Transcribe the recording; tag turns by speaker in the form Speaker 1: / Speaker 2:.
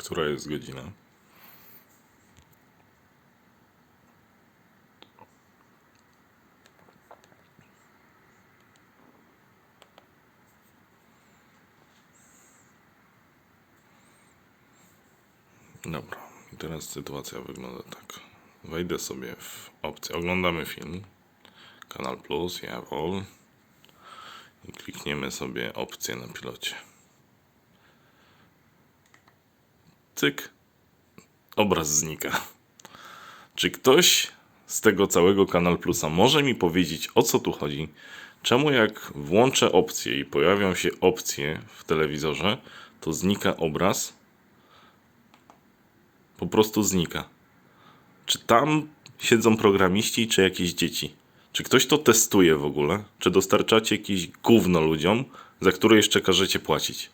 Speaker 1: Która jest godzina? Dobra, teraz sytuacja wygląda tak. Wejdę sobie w opcję, oglądamy film, Kanal Plus, Jawol i klikniemy sobie opcję na pilocie. Cyk, obraz znika. Czy ktoś z tego całego Kanal Plusa może mi powiedzieć o co tu chodzi? Czemu jak włączę opcję i pojawią się opcje w telewizorze, to znika obraz? Po prostu znika. Czy tam siedzą programiści, czy jakieś dzieci? Czy ktoś to testuje w ogóle? Czy dostarczacie jakieś gówno ludziom, za które jeszcze każecie płacić?